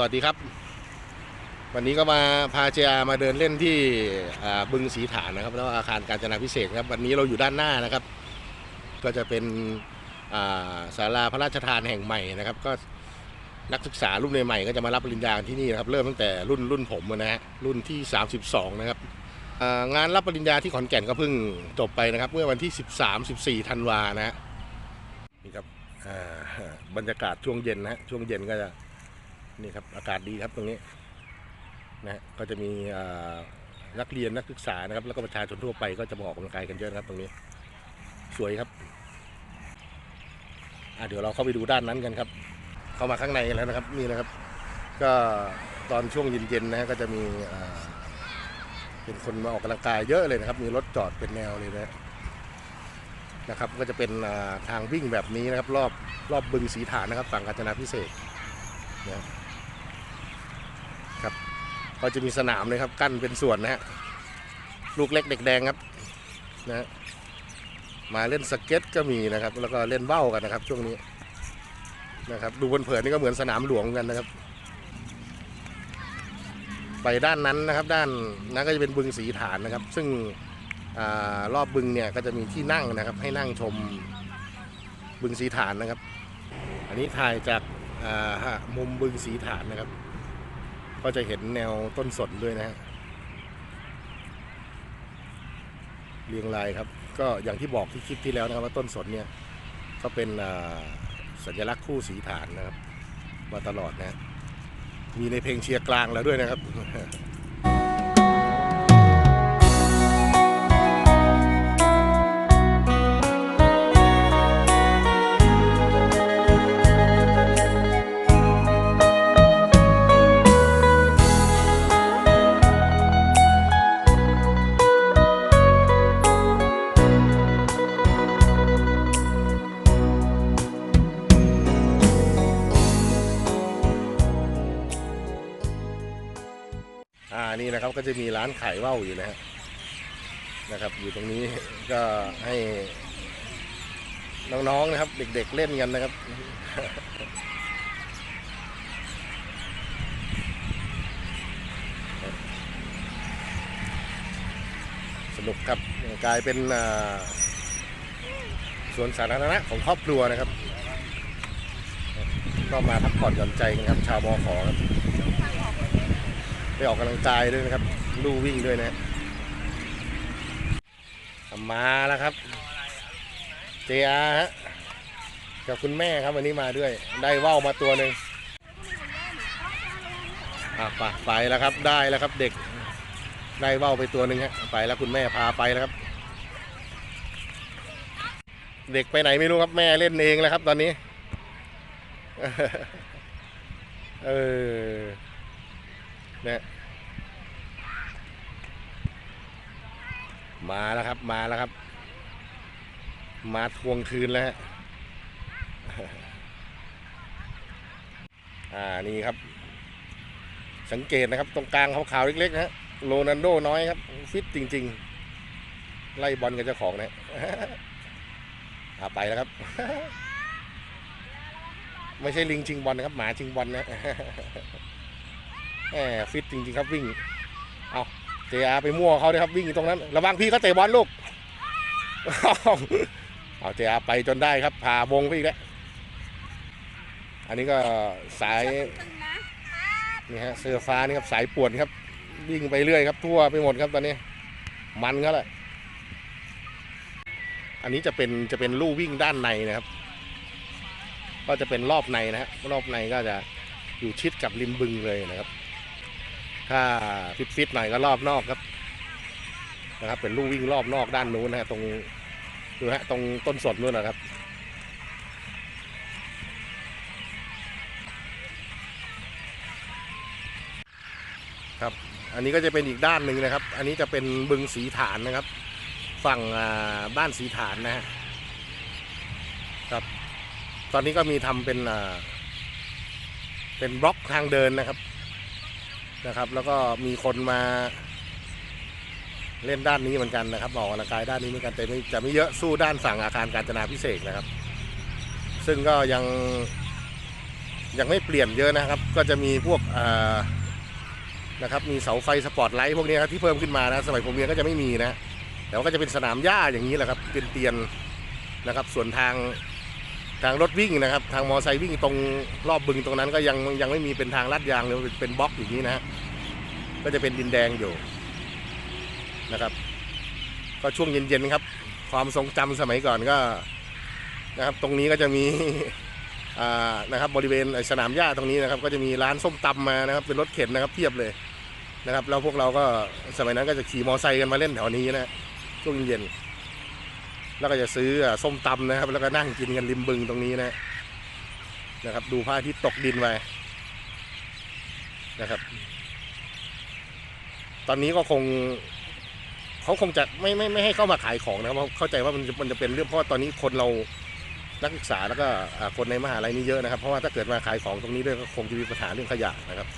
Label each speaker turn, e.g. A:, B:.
A: สวัสดีครับ วันนี้ก็มาพาเจอามาเดินเล่นที่บึงสีฐานนะครับแล้วอาคารการจนาพิเศษครับวันนี้เราอยู่ด้านหน้านะครับ ก็จะเป็นศาลาพระราชทานแห่งใหม่นะครับ ก็นักศึกษารุ่นใหม่ก็จะมารับปริญญาที่นี่นะครับเริ่มตั้งแต่รุ่นรุ่นผมนะฮะรุ่นที่ 32 นะครับงานรับปริญญาที่ขอนแก่นก็เพิ่งจบไปนะครับ เมื่อวันที่ 13-14ธันวานะฮะนี่ครับบรรยากาศช่วงเย็นนะฮะช่วงเย็นก็จะ นี่ครับอากาศดีครับตรงนี้นะฮะก็จะมีนักเรียนนักศึกษานะครับ แล้วก็ประชาชนทั่วไปก็จะมาออกกำลังกายกันเยอะนะครับตรงนี้ สวยครับอะเดี๋ยวเราเข้าไปดูด้านนั้นกันครับ เข้ามาข้างในแล้วนะครับนี่นะครับ ก็ตอนช่วงเย็นๆนะฮะก็จะมีเป็นคนมาออกกำลังกายเยอะเลยนะครับ มีรถจอดเป็นแนวเลยนะนะครับ ก็จะเป็นทางวิ่งแบบนี้นะครับ รอบรอบบึงสีฐานนะครับ ฝั่งกาญจนาพิเศษนะครับ ก็จะมีสนามเลยครับ กั้นเป็นส่วนนะฮะลูกเล็กเด็กแดงครับนะมาเล่นสเก็ตก็มีนะครับ แล้วก็เล่นเบ้ากันนะครับ ช่วงนี้นะครับ ดูบนเผินนี่ก็เหมือนสนามหลวงกันนะครับ ไปด้านนั้นนะครับ ด้านนั้นก็จะเป็นบึงสีฐานนะครับ ซึ่งอรอบบึงเนี่ยก็จะมีที่นั่งนะครับ ให้นั่งชมบึงสีฐานนะครับ อันนี้ถ่ายจากมุมบึงสีฐานนะครับ ก็จะเห็นแนวต้นสนด้วยนะฮะเรียงรายครับ ก็อย่างที่บอกที่คลิปที่แล้วนะครับว่าต้นสนเนี่ยก็เป็นสัญลักษณ์คู่สีฐานนะครับ มาตลอดนะฮะมีในเพลงเชียร์กลางแล้วด้วยนะครับ ก็จะมีร้านขายว่าวอยู่นะฮะนะครับ อยู่ตรงนี้ก็ให้น้องๆนะครับ เด็กๆเล่นกันนะครับสนุกครับกลายเป็นอ่าสวนสาธารณะของครอบครัวนะครับ ก็มาพักผ่อนหย่อนใจกันครับ ชาวมอขอครับ ไปออกกำลังกายด้วยนะครับ ลู่วิ่งด้วยนะมาแล้วครับเจียฮะกับคุณแม่ครับวันนี้มาด้วย ได้ว่าวมาตัวหนึ่งอะไปไปแล้วครับได้แล้วครับเด็ก ได้ว่าวไปตัวหนึ่งฮะไปแล้วคุณแม่พาไปแล้วครับ เด็กไปไหนไม่รู้ครับแม่เล่นเองแล้วครับ ตอนนี้ เออ นะมาแล้วครับ มาแล้วครับ มาทวงคืนแล้วฮะอ่านี่ครับ สังเกตนะครับ ตรงกลางขาวๆเล็กๆนะโรนันโดน้อยครับ ฟิตจริง ๆ ไล่บอลกับเจ้าของนะอ่าไปแล้วครับ ไม่ใช่ลิงชิงบอลนะครับ หมาชิงบอลนะ แหมฟิตจริงๆครับวิ่ง เอาเจียไปมั่วเขาเลยครับวิ่งอยู่ตรงนั้น ระวังพี่เขาเตะบอลลูก เอาเจียไปจนได้ครับพาวงไปอีกแล้ว อันนี้ก็สายนี่ฮะเสื้อฟ้านี่ครับสายป่วนครับ วิ่งไปเรื่อยครับ ทั่วไปหมดครับตอนนี้ มันก็แหละอันนี้จะเป็นจะเป็นลู่วิ่งด้านในนะครับ ก็จะเป็นรอบในนะฮะรอบในก็จะอยู่ชิดกับริมบึงเลยนะครับ ถ้าฟิตฟิตๆหน่อยก็รอบนอกครับนะครับเป็นลู่วิ่งรอบนอกด้านนู้นนะฮะตรงดูฮะตรงต้นสนนู้นนะครับครับ อันนี้ก็จะเป็นอีกด้านหนึ่งนะครับ อันนี้จะเป็นบึงสีฐานนะครับ ฝั่งบ้านสีฐานนะฮะครับ ตอนนี้ก็มีทำเป็นเป็นบล็อกทางเดินนะครับ นะครับ แล้วก็มีคนมาเล่นด้านนี้เหมือนกันนะครับออกกำลังกายด้านนี้เหมือนกันแต่จะไม่เยอะสู้ด้านฝั่งอาคารการจนาพิเศษนะครับ ซึ่งก็ยังยังไม่เปลี่ยนเยอะนะครับ ก็จะมีพวกนะครับมีเสาไฟสปอตไลท์พวกนี้ครับที่เพิ่มขึ้นมานะสมัยผมเรียนก็จะไม่มีนะแต่ว่าก็จะเป็นสนามหญ้าอย่างนี้แหละครับเป็นเตียนนะครับส่วนทาง ทางรถวิ่งนะครับ ทางมอไซค์วิ่งตรงรอบบึงตรงนั้นก็ยังยังไม่มีเป็นทางลาดยางเลยเป็นบล็อกอย่างนี้นะฮะก็จะเป็นดินแดงอยู่นะครับ ก็ช่วงเย็นๆครับ ความทรงจำสมัยก่อนก็นะครับ ตรงนี้ก็จะมีนะครับบริเวณสนามหญ้าตรงนี้นะครับ ก็จะมีร้านส้มตำมานะครับ เป็นรถเข็นนะครับเพียบเลยนะครับแล้วพวกเราก็สมัยนั้นก็จะขี่มอไซค์กันมาเล่นแถวนี้นะช่วงเย็นๆ แล้วก็จะซื้อส้มตำนะครับ แล้วก็นั่งกินกันริมบึงตรงนี้นะนะครับ ดูพระอาทิตย์ตกดินไปนะครับ ตอนนี้ก็คงเขาคงจะไม่ไม่ไม่ให้เข้ามาขายของนะครับเพราะเข้าใจว่ามันจะมันจะเป็นเรื่องเพราะตอนนี้คนเรานักศึกษาแล้วก็คนในมหาลัยนี่เยอะนะครับ เพราะว่าถ้าเกิดมาขายของตรงนี้ด้วยก็คงจะมีปัญหาเรื่องขยะนะครับ